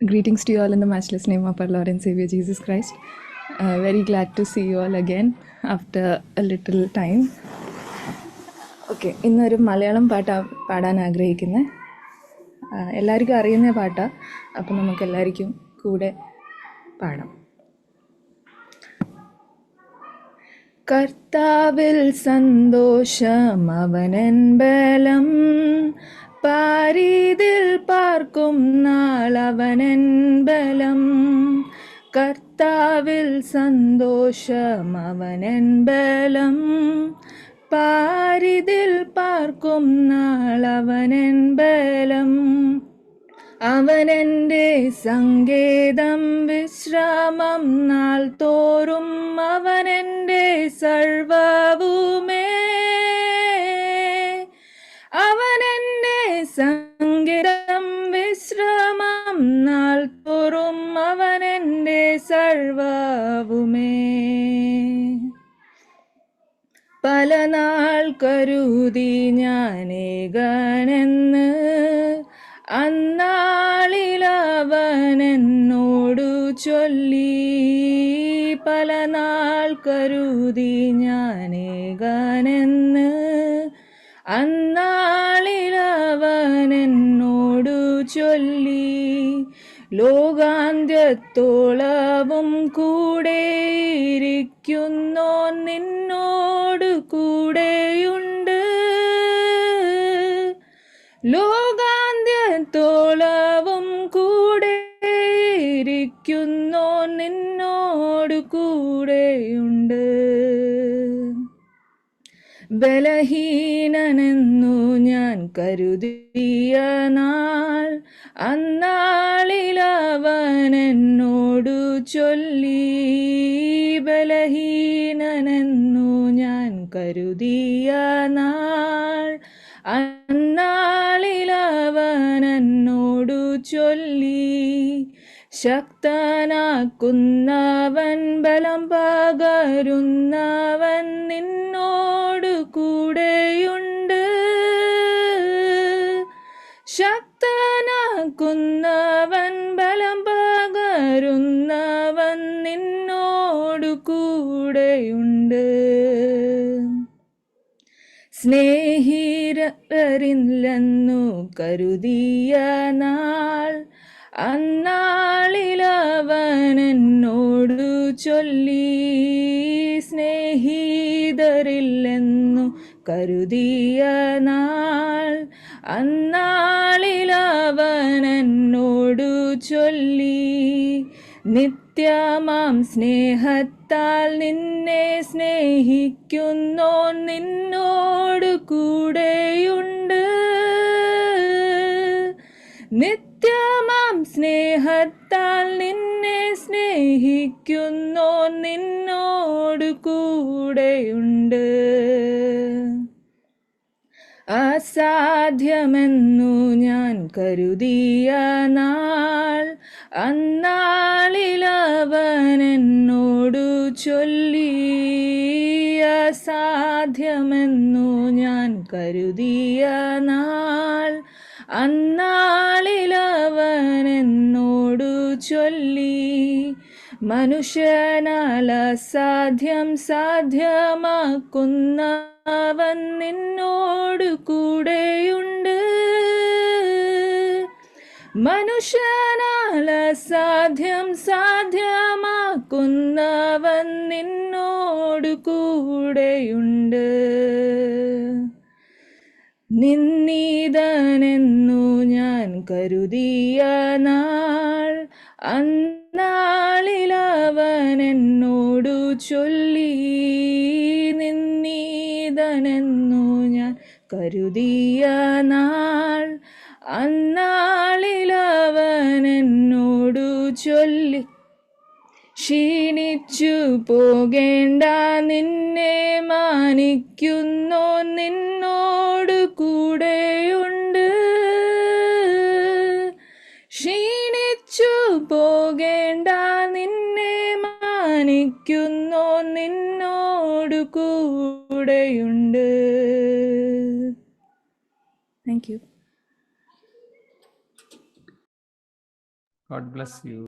Greetings to you all in the matchless name of our Lord and Savior Jesus Christ. Uh, very glad to see you all again after a little time. Okay ഇന്നൊരു മലയാളം പാട്ടാ പാടാൻ ആഗ്രഹിക്കുന്നത് എല്ലാവർക്കും അറിയുന്ന പാട്ടാണ് അപ്പം നമുക്ക് എല്ലാവർക്കും കൂടെ പാടാം കർത്താവിൽ സന്തോഷം അവനൻ ബലം പാരീതിൽ പാർക്കും നാൾ അവനൻ ബലം. കർത്താവിൽ സന്തോഷം അവനൻ ബലം. പാരിതിൽ പാർക്കും നാൾ അവനൻ ബലം. അവനെന്റെ സങ്കേതം വിശ്രാമം നാൾ തോറും അവനെന്റെ സർവവുമേ സങ്കേതം വിശ്രമം നാൾ തോറും അവൻ എന്റെ സർവവുമേ. പല നാൾ കരുതി ഞാനേകനെന്ന് അന്നാളിലവനെന്നോടു ചൊല്ലി. പല നാൾ കരുതി ഞാനേകനെന്ന് അന്നാളിലവനെന്നോടു ലോകാന്ത്യത്തോളവും കൂടെയിരിക്കുന്നോ നിന്നോട് കൂടെയുണ്ട്. ലോകാന്ത്യത്തോളവും കൂടെയിരിക്കുന്നോ നിന്നോട് കൂടെയുണ്ട്. ബലഹീനനെന്നു ഞാൻ കരുതിയ നാൾ അന്നാളിലവൻ എന്നോടു ചൊല്ലി. ബലഹീനനെന്നു ഞാൻ കരുതിയ നാൾ അന്നാളിലവൻ എന്നോടു ചൊല്ലി. ശക്തനാക്കുന്നവൻ ബലം പകരുന്നവൻ നിന്നോട് കൂടെയുണ്ട്. ശക്തനാക്കുന്നവൻ ബലം പകരുന്നവൻ നിന്നോടു കൂടെയുണ്ട്. സ്നേഹിരരില്ലെന്നു കരുതിയ നാൾ അന്നാളിലവനെന്നോടു ചൊല്ലി. സ്നേഹിതരില്ലെന്നു കരുതിയ നാൾ അന്നാളിലവനെന്നോടു ചൊല്ലി നിത്യമാം സ്നേഹത്താൽ നിന്നെ സ്നേഹിക്കുന്നോ നിന്നോട് കൂടെയുണ്ട്. നിത്യമാം സ്നേഹത്താൽ നിന്നെ സ്നേഹിക്കുന്നോ നിന്നോട് കൂടെയുണ്ട്. അസാധ്യമെന്നു ഞാൻ കരുതിയ നാൾ അന്നാളിലവനെന്നോടു ചൊല്ലി അസാധ്യമെന്നു ഞാൻ കരുതിയ നാൾ അന്നാളിലവനെന്നോടു ചൊല്ലി മനുഷ്യനാൽ അസാധ്യം സാധ്യമാക്കുന്നവൻ നിന്നോട് കൂടെയുണ്ട് മനുഷ്യനാൽ സാധ്യം സാധ്യമാക്കുന്നവൻ നിന്നോട് കൂടെയുണ്ട്. നിന്നീതനെന്നു ഞാൻ കരുതിയ നാൾ അന്നാളിലവൻ എന്നോടു ചൊല്ലി. നിന്നീതനെന്നു ഞാൻ കരുതിയ നാൾ അന്നാളിലവനെന്നോടു ചൊല്ലി ക്ഷീണിച്ചു പോകേണ്ട നിന്നെ മാനിക്കുന്നോ നിന്നോട് കൂടെയുണ്ട്. ക്ഷീണിച്ചു പോകേണ്ട നിന്നെ മാനിക്കുന്നോ നിന്നോട് കൂടെയുണ്ട്. Thank you God bless you.